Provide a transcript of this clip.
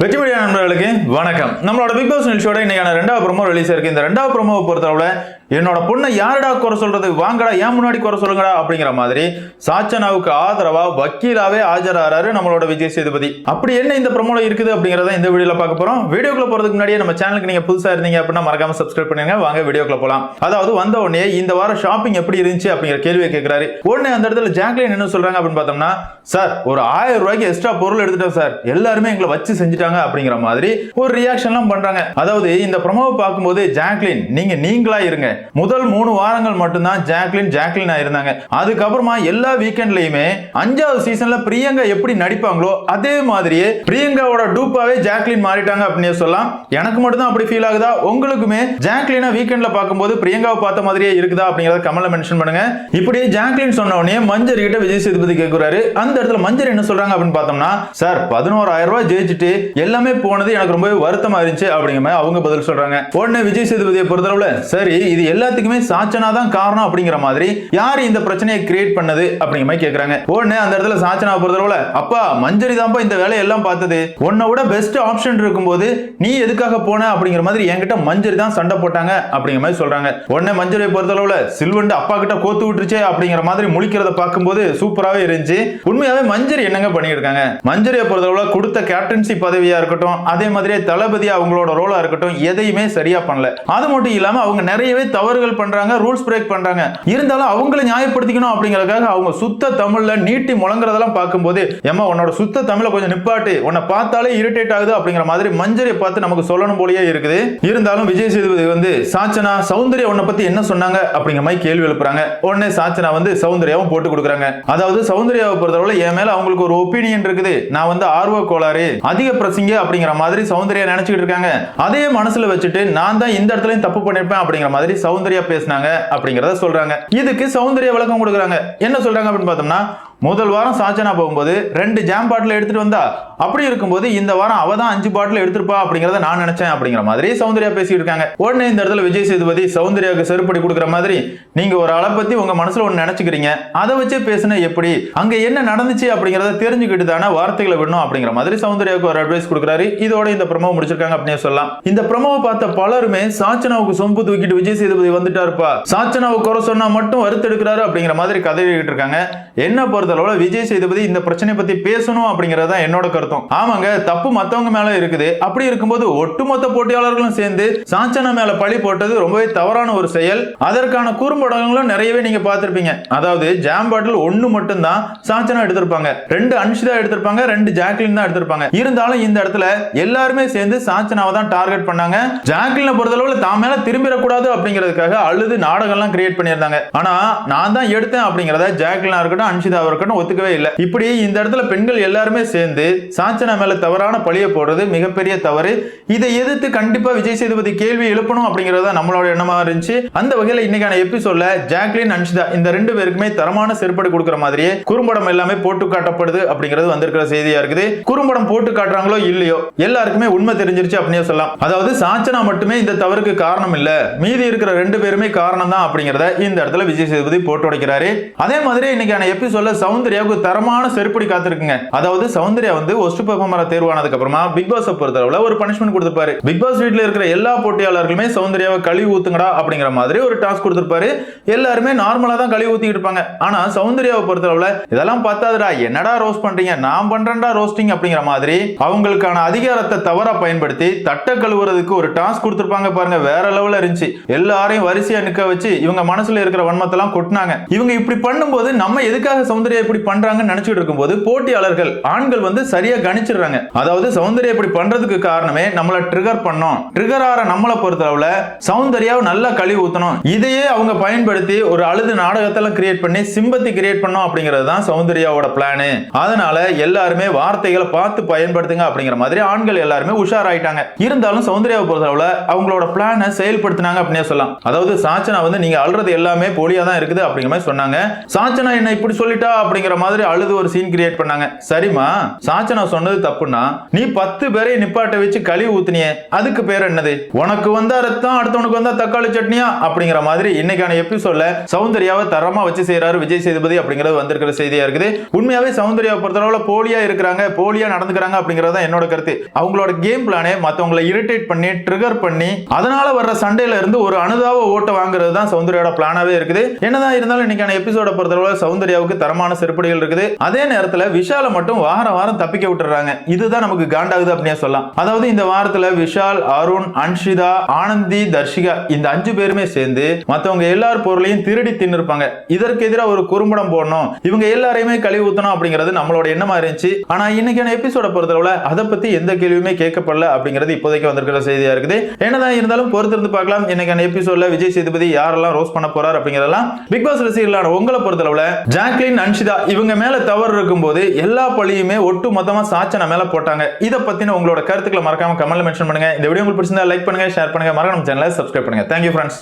வெற்றி மீடியா நண்பர்களுக்கு வணக்கம். நம்மளோட பிக் பாஸ் நிகழ்ச்சியோட இன்னைக்கான ரெண்டாவது ப்ரோமோ ரிலீஸ் இருக்கு. இந்த ரெண்டாவது ப்ரோமோவை பொறுத்தளவுல என்னோட பொண்ணை யாரடா குறை சொல்றது? வாங்கடா ஏன் முன்னாடி குறை சொல்லுங்கடா அப்படிங்கிற மாதிரி சாச்சனாவுக்கு ஆதரவா வக்கீலாவே ஆஜராறாரு நம்மளோட விஜய் சேதுபதி. அப்படி என்ன இந்த ப்ரோமோல இருக்குது அப்படிங்கறத இந்த வீடியோல பார்க்க போறோம். வீடியோக்குள்ள போறதுக்கு முன்னாடியே நம்ம சேனலுக்கு நீங்க புதுசா இருந்தீங்க அப்படின்னா மறக்காம சப்ஸ்கிரைப் பண்ணிருங்க. வாங்க வீடியோக்குள்ள போலாம். அதாவது வந்த உடனே இந்த வாரம் ஷாப்பிங் எப்படி இருந்துச்சு அப்படிங்கிற கேள்வியை கேட்கிறாரு உடனே அந்த இடத்துல ஜாக்லின் என்ன சொல்றாங்க அப்படின்னு பார்த்தோம்னா சார் ஒரு ஆயிரம் ரூபாய்க்கு எக்ஸ்ட்ரா பொருள் எடுத்துட்டோம் சார். எல்லாருமே எங்களை வச்சு செஞ்சுட்டாங்க அப்படிங்கிற மாதிரி ஒரு ரியாக்ஷன்லாம் பண்றாங்க. அதாவது இந்த ப்ரொமோவை பார்க்கும்போது ஜாக்லின் நீங்க நீங்களா இருங்க. முதல் மூணு வாரங்கள் மட்டும்தான் ஜாக்லின் ஜாக்லின் இருந்தாங்க. அதுக்கப்புறமா எல்லா வீக்கெண்ட்லயுமே அஞ்சாவது சீசன்ல பிரியங்கா எப்படி நடிப்பாங்களோ அதே மாதிரியே பிரியங்காவோட டூப்பாவே ஜாக்லின் மாறிட்டாங்க அப்படின்னு சொல்லலாம். எனக்கு மட்டும் தான் அப்படி ஃபீல் ஆகுதா? உங்களுக்குமே ஜாக்லினா வீக்கெண்ட்ல பார்க்கும்போது பிரியங்காவை பார்த்த மாதிரியே இருக்குதா அப்படிங்கறத கமெண்ட்ல மென்ஷன் பண்ணுங்க. இப்படி ஜாக்லின் சொன்ன உடனே மஞ்சரி கிட்ட விஜய் சேதுபதி கேட்கிறாரு அந்த இடத்துல மஞ்சரி என்ன சொல்றாங்க அப்படின்னு பார்த்தோம்னா சார் பதினோராயிரம் ரூபாய் ஜெயிச்சுட்டு எல்லாமே போனது எனக்கு ரொம்பவே வருத்தமா இருந்துச்சு அப்படிங்கிற மாதிரி அவங்க பதில் சொல்றாங்க. உடனே விஜய் சேதுபதியை பொறுத்தளவுல சரி இது எல்லாத்துக்குமே சாச்சனா தான் காரணம் அப்படிங்கிற மாதிரி யார் இந்த பிரச்சனையை கிரியேட் பண்ணது அப்படிங்கிற மாதிரி கேட்கறாங்க உடனே அந்த இடத்துல சாச்சனா பொறுத்தளவுல அப்பா மஞ்சரி தான்ப்பா இந்த வேலையை எல்லாம் பார்த்தது. உன்னை விட பெஸ்ட் ஆப்ஷன் இருக்கும்போது நீ எதுக்காக போன அப்படிங்கிற மாதிரி என்கிட்ட மஞ்சரி தான் சண்டை போட்டாங்க அப்படிங்கிற மாதிரி சொல்றாங்க. உடனே மஞ்சரியை பொறுத்தளவுல சில்வண்டு அப்பா கிட்ட கோத்து விட்டுருச்சே அப்படிங்கிற மாதிரி முழிக்கிறத பார்க்கும்போது சூப்பராகவே இருந்துச்சு. உண்மையாவே மஞ்சரி என்னங்க பண்ணியிருக்காங்க? மஞ்சரியை பொறுத்தளவுல கொடுத்த கேப்டன்சி பதவியா இருக்கட்டும் அதே மாதிரியே தளபதி அவங்களோட ரோலா இருக்கட்டும் எதையுமே சரியா பண்ணல. அது மட்டும் இல்லாம அவங்க நிறையவே தவறுகள் பண்றாங்க ரூல்ஸ் பிரேக் பண்றாங்க. இருந்தாலும் அவங்கள நியாயப்படுத்திக்கணும் அப்படிங்கறதுக்காக அவங்க சுத்த தமிழ்ல நீட்டி முழங்குறதெல்லாம் பார்க்கும்போது ஏமா உன்னோட சுத்த தமிழை கொஞ்சம் நிப்பாட்டு. உன்னை பார்த்தாலே இரிட்டேட் ஆகுது அப்படிங்கிற மாதிரி மஞ்சரியை பார்த்து நமக்கு சொல்லணும் போலயே இருக்குது. இருந்தாலும் விஜய் சேதுபதி வந்து சாச்சனா சௌந்தர்யா உன்னை பத்தி என்ன சொன்னாங்க? அப்படிங்கிற மாதிரி கேள்வி எழுப்புறாங்க. உடனே சாச்சனா வந்து சௌந்தர்யாவும் போட்டு கொடுக்குறாங்க. அதாவது சௌந்தர்யாவை பொறுத்தவரை என் மேல அவங்களுக்கு ஒரு ஒப்பீனியன் இருக்குது. நான் வந்து ஆர்வ கோளாறு அதிக பிரசிங்க அப்படிங்கிற மாதிரி சௌந்தர்யா நினைச்சுக்கிட்டு இருக்காங்க. அதே மனசுல வச்சுட்டு நான் தான் இந்த இடத்துலயும் தப்பு பண்ணிருப்பேன் அப்படிங்கிற மாதிரி சௌந்தர்யா பேசினாங்க அப்படிங்கறத சொல்றாங்க. இதுக்கு சௌந்தர்யா விளக்கம் கொடுக்குறாங்க. என்ன சொல்றாங்க அப்படின்னு பார்த்தோம்னா முதல் வாரம் சாச்சனா போகும்போது ரெண்டு ஜாம் பாட்டில் எடுத்துட்டு வந்தா அப்படி இருக்கும்போது இந்த வாரம் அவ தான் அஞ்சு பாட்டில் எடுத்திருப்பா அப்படிங்கறத நான் நினைச்சேன் அப்படிங்கிற மாதிரி சௌந்தர்யா பேசிட்டு இருக்காங்க. உடனே இந்த இடத்துல விஜய் சேதுபதி சௌந்தர்யாவுக்கு செருப்படி கொடுக்குற மாதிரி நீங்க ஒரு ஆளை பத்தி உங்க மனசுல ஒண்ணு நினைச்சுக்கிறீங்க. அதை வச்சே பேசுனா எப்படி? அங்க என்ன நடந்துச்சு அப்படிங்கிறத தெரிஞ்சுக்கிட்டு தானே வார்த்தைகளை விடணும் அப்படிங்கிற மாதிரி சௌந்தர்யாவுக்கு ஒரு அட்வைஸ் கொடுக்குறாரு. இதோட இந்த ப்ரமோ முடிச்சிருக்காங்க அப்படின்னு சொல்லலாம். இந்த ப்ரமோவை பார்த்த பலருமே சாச்சனாவுக்கு சொம்பு தூக்கிட்டு விஜய் சேதுபதி வந்துட்டாருப்பா. சாச்சனாவை குறை சொன்னா மட்டும் வறுத்தெடுக்கிறாரு அப்படிங்கிற மாதிரி கதை இருக்காங்க. என்ன பொறுத்தளவுல விஜய் சேதுபதி இந்த பிரச்சனை பத்தி பேசணும் அப்படிங்கறது தான் என்னோட கருத்தம். ஆமாங்க தப்பு மத்தவங்க மேல இருக்குது. அப்படி இருக்கும்போது ஒட்டுமொத்த போட்டியாளர்களும் சேர்ந்து சாச்சனா மேல பழி போட்டது ரொம்பவே தவறான ஒரு செயல். அதற்கான குறும்படங்களும் நிறையவே நீங்க பார்த்திருப்பீங்க. அதாவது ஜாம் பாட்டில் ஒன்னு மட்டும் தான் சாச்சனா எடுத்திருப்பாங்க. ரெண்டு அன்ஷிதா எடுத்திருப்பாங்க ரெண்டு ஜாக்லின் தான் எடுத்திருப்பாங்க. இருந்தாலும் இந்த இடத்துல எல்லாருமே சேர்ந்து சாஞ்சனாவை தான் டார்கெட் பண்ணாங்க. ஜாக்லினை பொறுத்தளவுல தான் மேல திரும்பிடக்கூடாது அப்படிங்கிறதுக்காக அழுது நாடகம்லாம் கிரியேட் பண்ணியிருந்தாங்க. ஆனா நான் தான் எடுத்தேன் அப்படிங்கிறத ஜாக்லினா இருக்கட்டும் அன்ஷிதா இருக்கட்டும் ஒத்துக்கவே இல்லை. இப்படி இந்த இடத்துல பெண்கள் எல்லாருமே சேர்ந்து சாஞ்சனா மேல தவறான பழிய போடுறது மிகப்பெரிய தவறு. இதை எதிர்த்து கண்டிப்பா விஜய் சேதுபதி கேள்வி எழுப்பணும் அப்படிங்கறத நம்மளோட எண்ணமா இருந்துச்சு. அந்த வகையில இன்னைக்கான எபிசோட்ல ஜாக்லின் அன்ஷிதா இந்த ரெண்டு பேருக்குமே தரமான செருப்படி கொடுக்குற மாதிரியே குறும்படம் எல்லாமே போட்டு காட்டப்படுது அப்படிங்கிறது வந்திருக்கிற செய்தியா இருக்குது. குறும்படம் போட்டு காட்டுறாங்களோ இல்லையோ எல்லாருக்குமே உண்மை தெரிஞ்சிருச்சு அப்படின்னு சொல்லலாம். அதாவது சாஞ்சனா மட்டுமே இந்த தவறுக்கு காரணம் இல்ல. மீதி இருக்கிற ரெண்டு பேருமே காரணம் தான் அப்படிங்கறத இந்த இடத்துல விஜய் சேதுபதி போட்டு உடைக்கிறாரு. அதே மாதிரி இன்னைக்கான எபிசோட்ல சௌந்தர்யாவுக்கு தரமான செருப்படி காத்திருக்குங்க. அதாவது சௌந்தர்யா வந்து ஒஸ்ட் பெர்ஃபார்மரா தேர்வானதுக்கு அப்புறமா பிக் பாஸ் பொறுத்தளவுல ஒரு பனிஷ்மெண்ட் கொடுத்திருப்பாரு பிக் பாஸ் வீட்ல இருக்கிற எல்லா போட்டியாளர்களுமே சௌந்தர்யாவை கழுவி ஊத்துங்கடா அப்படிங்கிற மாதிரி ஒரு டாஸ்க் கொடுத்திருப்பாரு. எல்லாருமே நார்மலா தான் கழுவி ஊத்திட்டு இருப்பாங்க. ஆனா சௌந்தர்யாவை பொறுத்தளவுல இதெல்லாம் பார்த்தாதுடா என்னடா ரோஸ்ட் பண்றீங்க? நான் பண்றேன்டா ரோஸ்டிங் அப்படிங்கிற மாதிரி அவங்களுக்கான அதிகாரத்தை தவறா பயன்படுத்தி தட்டை கழுவுறதுக்கு ஒரு டாஸ்க் கொடுத்திருப்பாங்க பாருங்க. வேற லெவல்ல இருந்துச்சு. எல்லாரையும் வரிசையா நிக்க வச்சு இவங்க மனசுல இருக்கிற வன்மத்தெல்லாம் கொட்டினாங்க. இவங்க இப்படி பண்ணும்போது நம்ம எதுக்காக சௌந்தர்யா சௌந்தர்யா இப்படி பண்றாங்கன்னு நினைச்சிட்டு இருக்கும்போது போட்டியாளர்கள் ஆண்கள் வந்து சரியா கணிச்சிடுறாங்க. அதாவது சௌந்தர்யா இப்படி பண்றதுக்கு காரணமே நம்மள ட்ரிகர் பண்ணோம். ட்ரிகர் ஆற நம்மளை பொறுத்தளவுல சௌந்தர்யாவை நல்லா கழுவி ஊத்தணும். இதையே அவங்க பயன்படுத்தி ஒரு அழுது நாடகத்தெல்லாம் கிரியேட் பண்ணி சிம்பத்தி கிரியேட் பண்ணோம் அப்படிங்கிறது தான் சௌந்தர்யாவோட பிளானு அதனால எல்லாருமே வார்த்தைகளை பார்த்து பயன்படுத்துங்க அப்படிங்கிற மாதிரி ஆண்கள் எல்லாருமே உஷாராயிட்டாங்க. இருந்தாலும் சௌந்தர்யாவை பொறுத்தளவுல அவங்களோட பிளானை செயல்படுத்தினாங்க அப்படின்னே சொல்லலாம். அதாவது சாச்சனா வந்து நீங்க அழுறது எல்லாமே போலியா தான் இருக்குது அப்படிங்கிற மாதிரி சொன்னாங்க. சாச்சனா என்ன இப்படி சொல்லிட்டா அப்படிங்கிற மாதிரி அழுது ஒரு சீன் கிரியேட் பண்ணாங்க. சரிம்மா சாச்சனா சொன்னது தப்புன்னா நீ பத்து பேரை நிப்பாட்ட வச்சு கழுவி ஊத்துனியே அதுக்கு பேர் என்னது? உனக்கு வந்தா ரத்தம் அடுத்தவனுக்கு வந்தா தக்காளி சட்னியா? அப்படிங்கிற மாதிரி இன்னைக்கான எபிசோட்ல சௌந்தர்யாவை தரமா வச்சு செய்யறாரு விஜய் சேதுபதி அப்படிங்கிறது வந்திருக்கிற செய்தியா இருக்குது. உண்மையாவே சௌந்தர்யாவை பொறுத்தளவுல போலியா இருக்கிறாங்க போலியா நடந்துக்கிறாங்க அப்படிங்கறது தான் என்னோட கருத்து. அவங்களோட கேம் பிளானே மத்தவங்களை இரிட்டேட் பண்ணி ட்ரிகர் பண்ணி அதனால வர்ற சண்டையில இருந்து ஒரு அனுதாப ஓட்ட வாங்குறது தான் சௌந்தர்யாவோட பிளானாவே இருக்குது. என்னதான் இருந்தாலும் இன்னைக்கான எபிசோட பொறுத்தளவுல சௌந்தர்யாவுக்கு தரமான செருப்படிகள் இருக்குது. அதே நேரத்துல விஷால மட்டும் வாரம் வாரம் தப்பிக்க விட்டுறாங்க. இதுதான் நமக்கு காண்டாகுது அப்படின்னே சொல்லலாம். அதாவது இந்த வாரத்துல விஷால் அருண் அன்ஷிதா ஆனந்தி தர்ஷிகா இந்த அஞ்சு பேருமே சேர்ந்து மத்தவங்க எல்லார் பொருளையும் திருடி தின்னுருப்பாங்க. இதற்கு எதிராக ஒரு குறும்படம் போடணும். இவங்க எல்லாரையுமே கழிவு ஊத்தணும் அப்படிங்கிறது நம்மளோட எண்ணமா இருந்துச்சு. ஆனா இன்னைக்கான எபிசோட பொறுத்தளவுல அதை பத்தி எந்த கேள்வியுமே கேட்கப்படல அப்படிங்கிறது இப்போதைக்கு வந்திருக்கிற செய்தியா இருக்குது. என்னதான் இருந்தாலும் பொறுத்திருந்து பார்க்கலாம். இன்னைக்கான எபிசோட்ல விஜய் சேதுபதி யாரெல்லாம் ரோஸ் பண்ண போறார் அப்படிங்கிறதெல்லாம் பிக் பாஸ் ரசிகர்களான உங்களை பொறுத்தளவுல ஜாக்லின் அன்ஷி அன்ஷிதா இவங்க மேல தவறு இருக்கும்போது எல்லா பழியுமே ஒட்டு மொத்தமா சாச்சனை மேல போட்டாங்க. இதை பத்தின உங்களோட கருத்துக்களை மறக்காம கமெண்ட்ல மென்ஷன் பண்ணுங்க. இந்த வீடியோ உங்களுக்கு பிடிச்சிருந்தா லைக் பண்ணுங்க ஷேர் பண்ணுங்க. மறக்காம சேனலை சப்ஸ்கிரைப் பண்ணுங்க. Thank you friends